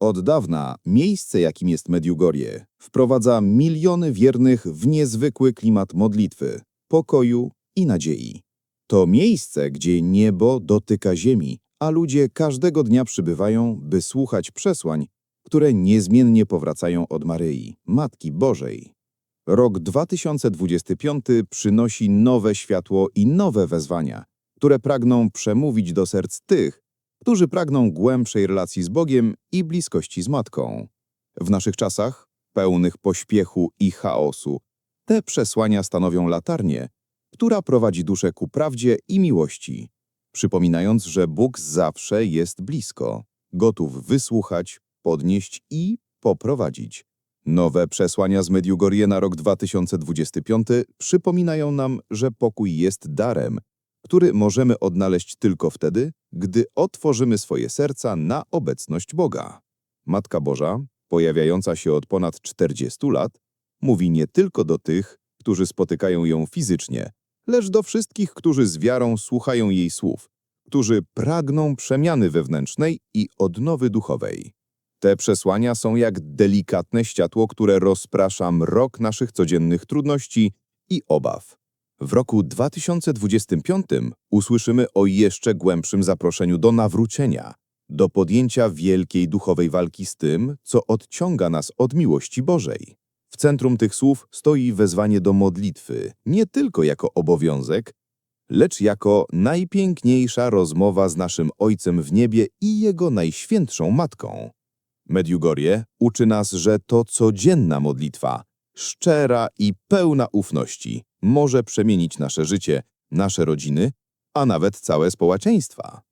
Od dawna miejsce, jakim jest Mediugorje, wprowadza miliony wiernych w niezwykły klimat modlitwy, pokoju i nadziei. To miejsce, gdzie niebo dotyka ziemi, a ludzie każdego dnia przybywają, by słuchać przesłań, które niezmiennie powracają od Maryi, Matki Bożej. Rok 2025 przynosi nowe światło i nowe wezwania, które pragną przemówić do serc tych, którzy pragną głębszej relacji z Bogiem i bliskości z Matką. W naszych czasach, pełnych pośpiechu i chaosu, te przesłania stanowią latarnię, która prowadzi duszę ku prawdzie i miłości, przypominając, że Bóg zawsze jest blisko, gotów wysłuchać, podnieść i poprowadzić. Nowe przesłania z Mediugorje na rok 2025 przypominają nam, że pokój jest darem, który możemy odnaleźć tylko wtedy, gdy otworzymy swoje serca na obecność Boga. Matka Boża, pojawiająca się od ponad 40 lat, mówi nie tylko do tych, którzy spotykają ją fizycznie, lecz do wszystkich, którzy z wiarą słuchają jej słów, którzy pragną przemiany wewnętrznej i odnowy duchowej. Te przesłania są jak delikatne światło, które rozprasza mrok naszych codziennych trudności i obaw. W roku 2025 usłyszymy o jeszcze głębszym zaproszeniu do nawrócenia, do podjęcia wielkiej duchowej walki z tym, co odciąga nas od miłości Bożej. W centrum tych słów stoi wezwanie do modlitwy, nie tylko jako obowiązek, lecz jako najpiękniejsza rozmowa z naszym Ojcem w niebie i Jego najświętszą Matką. Mediugorje uczy nas, że to codzienna modlitwa, szczera i pełna ufności, może przemienić nasze życie, nasze rodziny, a nawet całe społeczeństwa.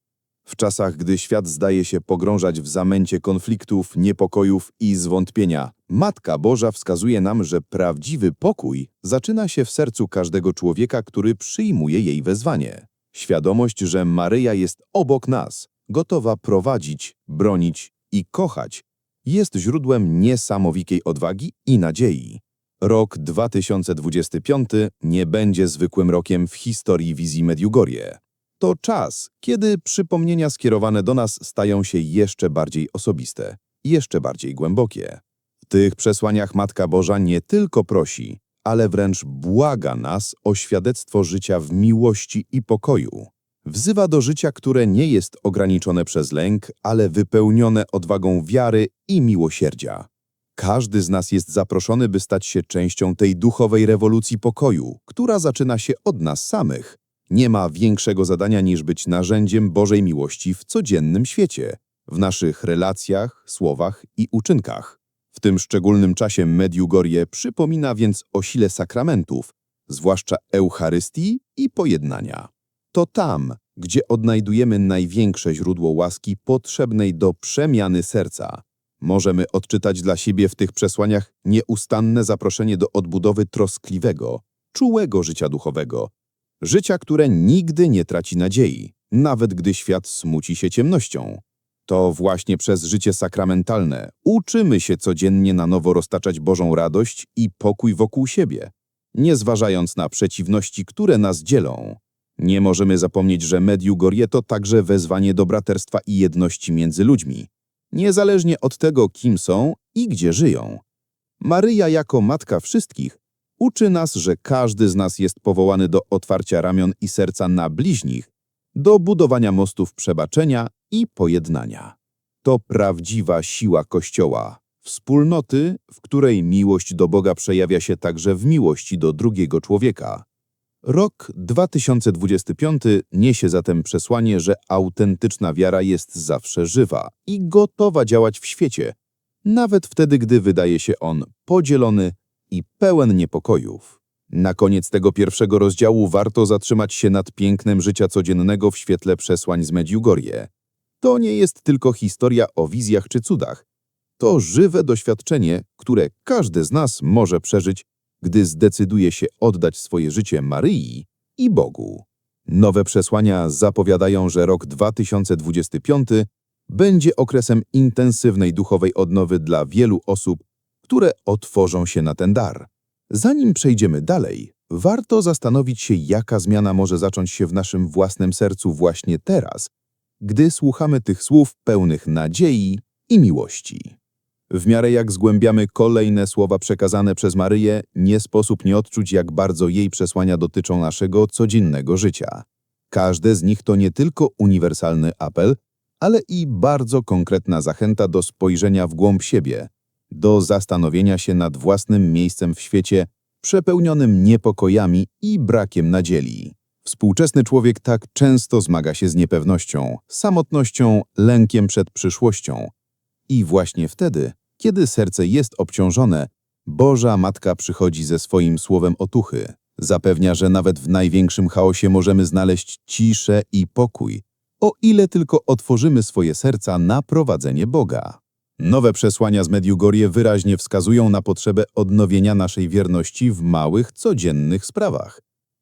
W czasach, gdy świat zdaje się pogrążać w zamęcie konfliktów, niepokojów i zwątpienia, Matka Boża wskazuje nam, że prawdziwy pokój zaczyna się w sercu każdego człowieka, który przyjmuje jej wezwanie. Świadomość, że Maryja jest obok nas, gotowa prowadzić, bronić i kochać, jest źródłem niesamowitej odwagi i nadziei. Rok 2025 nie będzie zwykłym rokiem w historii wizji Mediugorje. To czas, kiedy przypomnienia skierowane do nas stają się jeszcze bardziej osobiste, jeszcze bardziej głębokie. W tych przesłaniach Matka Boża nie tylko prosi, ale wręcz błaga nas o świadectwo życia w miłości i pokoju. Wzywa do życia, które nie jest ograniczone przez lęk, ale wypełnione odwagą wiary i miłosierdzia. Każdy z nas jest zaproszony, by stać się częścią tej duchowej rewolucji pokoju, która zaczyna się od nas samych. Nie ma większego zadania niż być narzędziem Bożej miłości w codziennym świecie, w naszych relacjach, słowach i uczynkach. W tym szczególnym czasie Mediugorje przypomina więc o sile sakramentów, zwłaszcza Eucharystii i pojednania. To tam, gdzie odnajdujemy największe źródło łaski potrzebnej do przemiany serca. Możemy odczytać dla siebie w tych przesłaniach nieustanne zaproszenie do odbudowy troskliwego, czułego życia duchowego, życia, które nigdy nie traci nadziei, nawet gdy świat smuci się ciemnością. To właśnie przez życie sakramentalne uczymy się codziennie na nowo roztaczać Bożą radość i pokój wokół siebie, nie zważając na przeciwności, które nas dzielą. Nie możemy zapomnieć, że Mediugorje to także wezwanie do braterstwa i jedności między ludźmi, niezależnie od tego, kim są i gdzie żyją. Maryja jako Matka wszystkich uczy nas, że każdy z nas jest powołany do otwarcia ramion i serca na bliźnich, do budowania mostów przebaczenia i pojednania. To prawdziwa siła Kościoła, wspólnoty, w której miłość do Boga przejawia się także w miłości do drugiego człowieka. Rok 2025 niesie zatem przesłanie, że autentyczna wiara jest zawsze żywa i gotowa działać w świecie, nawet wtedy, gdy wydaje się on podzielony i pełen niepokojów. Na koniec tego pierwszego rozdziału warto zatrzymać się nad pięknem życia codziennego w świetle przesłań z Mediugorje. To nie jest tylko historia o wizjach czy cudach. To żywe doświadczenie, które każdy z nas może przeżyć gdy zdecyduje się oddać swoje życie Maryi i Bogu. Nowe przesłania zapowiadają, że rok 2025 będzie okresem intensywnej duchowej odnowy dla wielu osób, które otworzą się na ten dar. Zanim przejdziemy dalej, warto zastanowić się, jaka zmiana może zacząć się w naszym własnym sercu właśnie teraz, gdy słuchamy tych słów pełnych nadziei i miłości. W miarę jak zgłębiamy kolejne słowa przekazane przez Maryję, nie sposób nie odczuć, jak bardzo jej przesłania dotyczą naszego codziennego życia. Każde z nich to nie tylko uniwersalny apel, ale i bardzo konkretna zachęta do spojrzenia w głąb siebie, do zastanowienia się nad własnym miejscem w świecie przepełnionym niepokojami i brakiem nadziei. Współczesny człowiek tak często zmaga się z niepewnością, samotnością, lękiem przed przyszłością. I właśnie wtedy, kiedy serce jest obciążone, Boża Matka przychodzi ze swoim słowem otuchy. Zapewnia, że nawet w największym chaosie możemy znaleźć ciszę i pokój, o ile tylko otworzymy swoje serca na prowadzenie Boga. Nowe przesłania z Mediugorje wyraźnie wskazują na potrzebę odnowienia naszej wierności w małych, codziennych sprawach.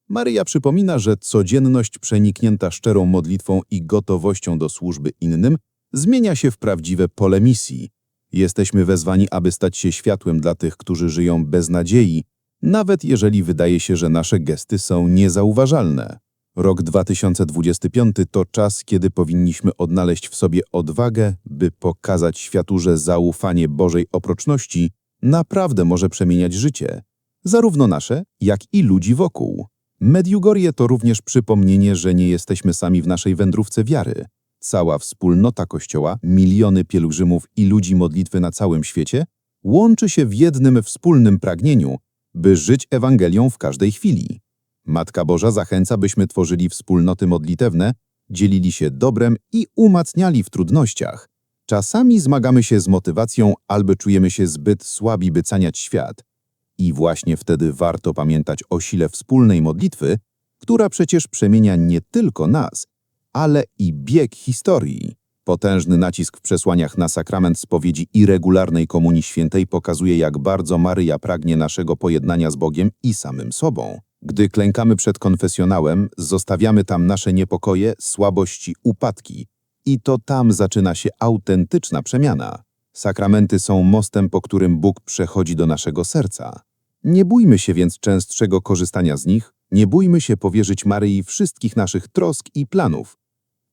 Maryja przypomina, że codzienność przeniknięta szczerą modlitwą i gotowością do służby innym zmienia się w prawdziwe pole misji. Jesteśmy wezwani, aby stać się światłem dla tych, którzy żyją bez nadziei, nawet jeżeli wydaje się, że nasze gesty są niezauważalne. Rok 2025 to czas, kiedy powinniśmy odnaleźć w sobie odwagę, by pokazać światu, że zaufanie Bożej oproczności naprawdę może przemieniać życie, zarówno nasze, jak i ludzi wokół. Mediugorje to również przypomnienie, że nie jesteśmy sami w naszej wędrówce wiary. Cała wspólnota Kościoła, miliony pielgrzymów i ludzi modlitwy na całym świecie łączy się w jednym wspólnym pragnieniu, by żyć Ewangelią w każdej chwili. Matka Boża zachęca, byśmy tworzyli wspólnoty modlitewne, dzielili się dobrem i umacniali w trudnościach. Czasami zmagamy się z motywacją albo czujemy się zbyt słabi, by caniać świat. I właśnie wtedy warto pamiętać o sile wspólnej modlitwy, która przecież przemienia nie tylko nas, ale i bieg historii. Potężny nacisk w przesłaniach na sakrament spowiedzi i regularnej komunii świętej pokazuje, jak bardzo Maryja pragnie naszego pojednania z Bogiem i samym sobą. Gdy klękamy przed konfesjonałem, zostawiamy tam nasze niepokoje, słabości, upadki. I to tam zaczyna się autentyczna przemiana. Sakramenty są mostem, po którym Bóg przechodzi do naszego serca. Nie bójmy się więc częstszego korzystania z nich, nie bójmy się powierzyć Maryi wszystkich naszych trosk i planów.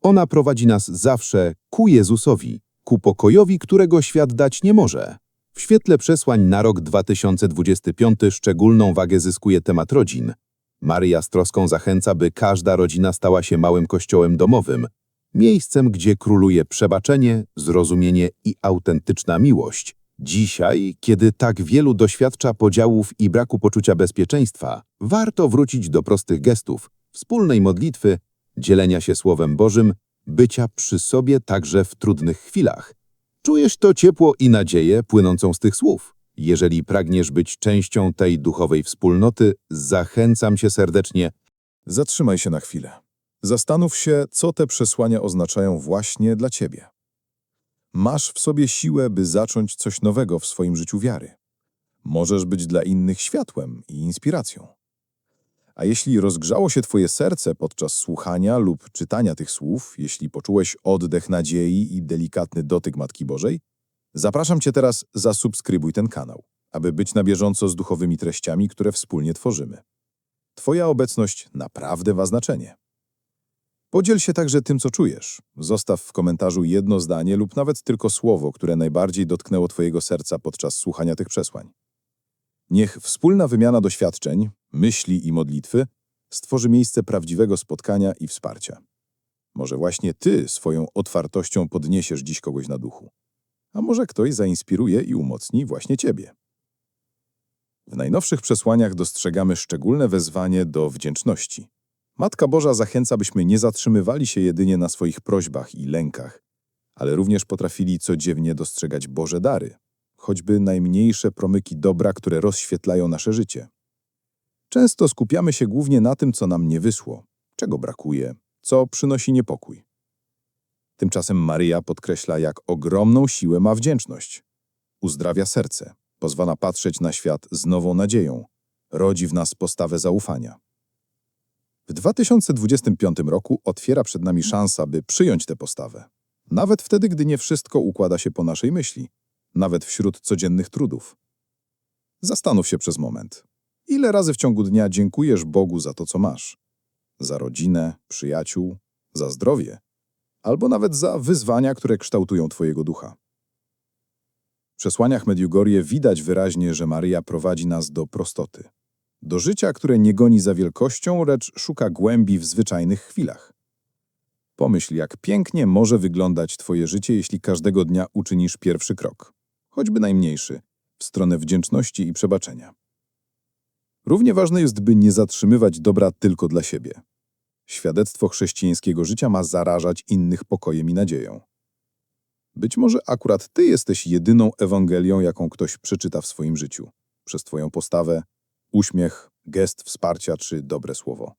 Ona prowadzi nas zawsze ku Jezusowi, ku pokojowi, którego świat dać nie może. W świetle przesłań na rok 2025 szczególną wagę zyskuje temat rodzin. Maryja z troską zachęca, by każda rodzina stała się małym kościołem domowym, miejscem, gdzie króluje przebaczenie, zrozumienie i autentyczna miłość. Dzisiaj, kiedy tak wielu doświadcza podziałów i braku poczucia bezpieczeństwa, warto wrócić do prostych gestów, wspólnej modlitwy, dzielenia się Słowem Bożym, bycia przy sobie także w trudnych chwilach. Czujesz to ciepło i nadzieję płynącą z tych słów. Jeżeli pragniesz być częścią tej duchowej wspólnoty, zachęcam cię serdecznie. Zatrzymaj się na chwilę. Zastanów się, co te przesłania oznaczają właśnie dla ciebie. Masz w sobie siłę, by zacząć coś nowego w swoim życiu wiary. Możesz być dla innych światłem i inspiracją. A jeśli rozgrzało się twoje serce podczas słuchania lub czytania tych słów, jeśli poczułeś oddech nadziei i delikatny dotyk Matki Bożej, zapraszam cię teraz, zasubskrybuj ten kanał, aby być na bieżąco z duchowymi treściami, które wspólnie tworzymy. Twoja obecność naprawdę ma znaczenie. Podziel się także tym, co czujesz. Zostaw w komentarzu jedno zdanie lub nawet tylko słowo, które najbardziej dotknęło Twojego serca podczas słuchania tych przesłań. Niech wspólna wymiana doświadczeń, myśli i modlitwy stworzy miejsce prawdziwego spotkania i wsparcia. Może właśnie Ty swoją otwartością podniesiesz dziś kogoś na duchu. A może ktoś zainspiruje i umocni właśnie Ciebie. W najnowszych przesłaniach dostrzegamy szczególne wezwanie do wdzięczności. Matka Boża zachęca, byśmy nie zatrzymywali się jedynie na swoich prośbach i lękach, ale również potrafili codziennie dostrzegać Boże dary, choćby najmniejsze promyki dobra, które rozświetlają nasze życie. Często skupiamy się głównie na tym, co nam nie wyszło, czego brakuje, co przynosi niepokój. Tymczasem Maryja podkreśla, jak ogromną siłę ma wdzięczność. Uzdrawia serce, pozwala patrzeć na świat z nową nadzieją, rodzi w nas postawę zaufania. W 2025 roku otwiera przed nami szansa, by przyjąć tę postawę. Nawet wtedy, gdy nie wszystko układa się po naszej myśli, nawet wśród codziennych trudów. Zastanów się przez moment. Ile razy w ciągu dnia dziękujesz Bogu za to, co masz? Za rodzinę, przyjaciół, za zdrowie, albo nawet za wyzwania, które kształtują Twojego ducha. przesłaniach Medjugorje widać wyraźnie, że Maryja prowadzi nas do prostoty. Do życia, które nie goni za wielkością, lecz szuka głębi w zwyczajnych chwilach. Pomyśl, jak pięknie może wyglądać Twoje życie, jeśli każdego dnia uczynisz pierwszy krok, choćby najmniejszy, w stronę wdzięczności i przebaczenia. Równie ważne jest, by nie zatrzymywać dobra tylko dla siebie. Świadectwo chrześcijańskiego życia ma zarażać innych pokojem i nadzieją. Być może akurat Ty jesteś jedyną Ewangelią, jaką ktoś przeczyta w swoim życiu, przez Twoją postawę, uśmiech, gest wsparcia czy dobre słowo.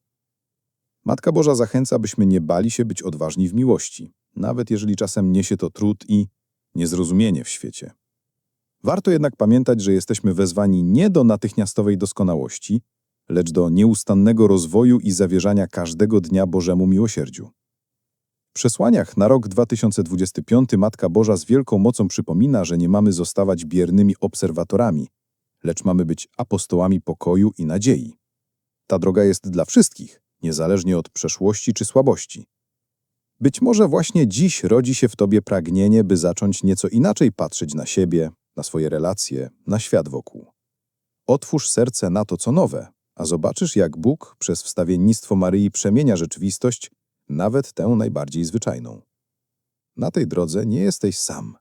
Matka Boża zachęca, byśmy nie bali się być odważni w miłości, nawet jeżeli czasem niesie to trud i niezrozumienie w świecie. Warto jednak pamiętać, że jesteśmy wezwani nie do natychmiastowej doskonałości, lecz do nieustannego rozwoju i zawierzania każdego dnia Bożemu miłosierdziu. W przesłaniach na rok 2025 Matka Boża z wielką mocą przypomina, że nie mamy zostawać biernymi obserwatorami, lecz mamy być apostołami pokoju i nadziei. Ta droga jest dla wszystkich, niezależnie od przeszłości czy słabości. Być może właśnie dziś rodzi się w tobie pragnienie, by zacząć nieco inaczej patrzeć na siebie, na swoje relacje, na świat wokół. Otwórz serce na to, co nowe, a zobaczysz, jak Bóg przez wstawiennictwo Maryi przemienia rzeczywistość, nawet tę najbardziej zwyczajną. Na tej drodze nie jesteś sam.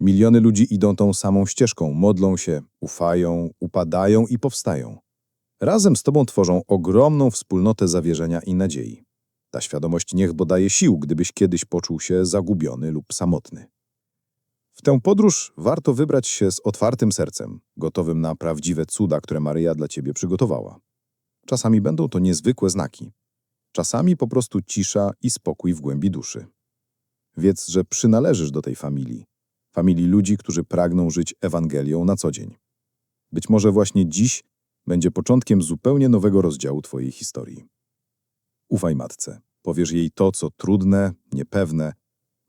Miliony ludzi idą tą samą ścieżką, modlą się, ufają, upadają i powstają. Razem z Tobą tworzą ogromną wspólnotę zawierzenia i nadziei. Ta świadomość niech dodaje sił, gdybyś kiedyś poczuł się zagubiony lub samotny. W tę podróż warto wybrać się z otwartym sercem, gotowym na prawdziwe cuda, które Maryja dla Ciebie przygotowała. Czasami będą to niezwykłe znaki. Czasami po prostu cisza i spokój w głębi duszy. Wiedz, że przynależysz do tej familii. Familii ludzi, którzy pragną żyć Ewangelią na co dzień. Być może właśnie dziś będzie początkiem zupełnie nowego rozdziału Twojej historii. Ufaj matce. Powiesz jej to, co trudne, niepewne,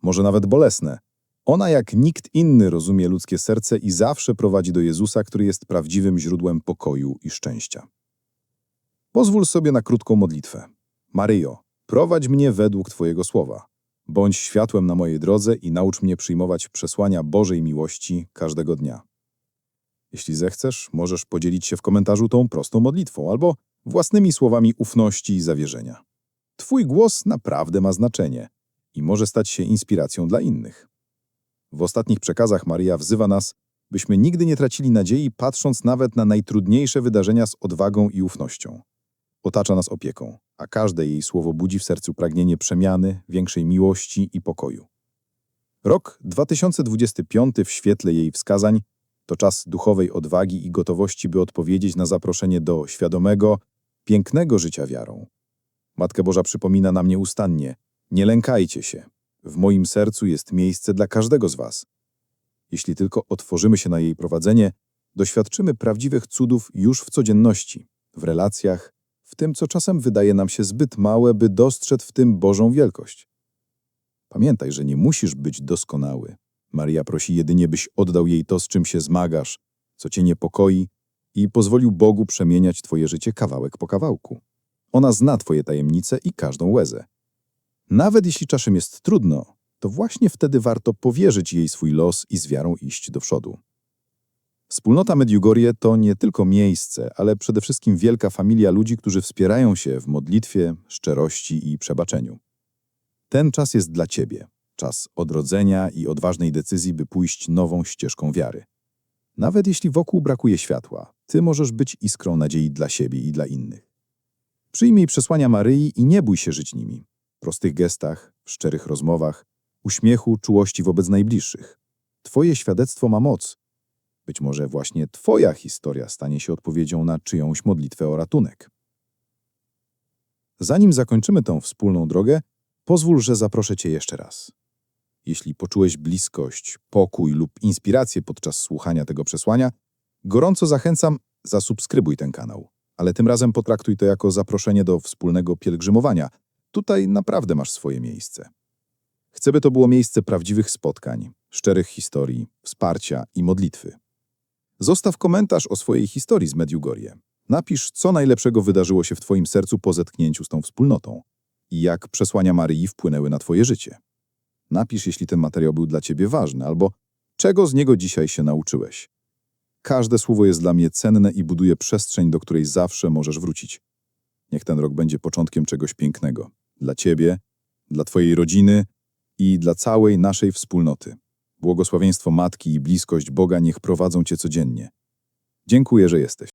może nawet bolesne. Ona jak nikt inny rozumie ludzkie serce i zawsze prowadzi do Jezusa, który jest prawdziwym źródłem pokoju i szczęścia. Pozwól sobie na krótką modlitwę. Maryjo, prowadź mnie według Twojego słowa. Bądź światłem na mojej drodze i naucz mnie przyjmować przesłania Bożej miłości każdego dnia. Jeśli zechcesz, możesz podzielić się w komentarzu tą prostą modlitwą albo własnymi słowami ufności i zawierzenia. Twój głos naprawdę ma znaczenie i może stać się inspiracją dla innych. W ostatnich przekazach Maria wzywa nas, byśmy nigdy nie tracili nadziei, patrząc nawet na najtrudniejsze wydarzenia z odwagą i ufnością. Otacza nas opieką, a każde jej słowo budzi w sercu pragnienie przemiany, większej miłości i pokoju. Rok 2025 w świetle jej wskazań to czas duchowej odwagi i gotowości, by odpowiedzieć na zaproszenie do świadomego, pięknego życia wiarą. Matka Boża przypomina nam nieustannie: nie lękajcie się. W moim sercu jest miejsce dla każdego z Was. Jeśli tylko otworzymy się na jej prowadzenie, doświadczymy prawdziwych cudów już w codzienności, w relacjach, w tym, co czasem wydaje nam się zbyt małe, by dostrzec w tym Bożą wielkość. Pamiętaj, że nie musisz być doskonały. Maria prosi jedynie, byś oddał jej to, z czym się zmagasz, co cię niepokoi i pozwolił Bogu przemieniać twoje życie kawałek po kawałku. Ona zna twoje tajemnice i każdą łezę. Nawet jeśli czasem jest trudno, to właśnie wtedy warto powierzyć jej swój los i z wiarą iść do przodu. Wspólnota Medjugorje to nie tylko miejsce, ale przede wszystkim wielka familia ludzi, którzy wspierają się w modlitwie, szczerości i przebaczeniu. Ten czas jest dla ciebie. Czas odrodzenia i odważnej decyzji, by pójść nową ścieżką wiary. Nawet jeśli wokół brakuje światła, ty możesz być iskrą nadziei dla siebie i dla innych. Przyjmij przesłania Maryi i nie bój się żyć nimi. Prostych gestach, szczerych rozmowach, uśmiechu, czułości wobec najbliższych. Twoje świadectwo ma moc. Być może właśnie twoja historia stanie się odpowiedzią na czyjąś modlitwę o ratunek. Zanim zakończymy tą wspólną drogę, pozwól, że zaproszę cię jeszcze raz. Jeśli poczułeś bliskość, pokój lub inspirację podczas słuchania tego przesłania, gorąco zachęcam, zasubskrybuj ten kanał. Ale tym razem potraktuj to jako zaproszenie do wspólnego pielgrzymowania. Tutaj naprawdę masz swoje miejsce. Chcę, by to było miejsce prawdziwych spotkań, szczerych historii, wsparcia i modlitwy. Zostaw komentarz o swojej historii z Medjugorje. Napisz, co najlepszego wydarzyło się w Twoim sercu po zetknięciu z tą wspólnotą i jak przesłania Maryi wpłynęły na Twoje życie. Napisz, jeśli ten materiał był dla Ciebie ważny, albo Czego z niego dzisiaj się nauczyłeś? Każde słowo jest dla mnie cenne i buduje przestrzeń, do której zawsze możesz wrócić. Niech ten rok będzie początkiem czegoś pięknego. Dla ciebie, dla twojej rodziny i dla całej naszej wspólnoty. Błogosławieństwo Matki i bliskość Boga niech prowadzą cię codziennie. Dziękuję, że jesteś.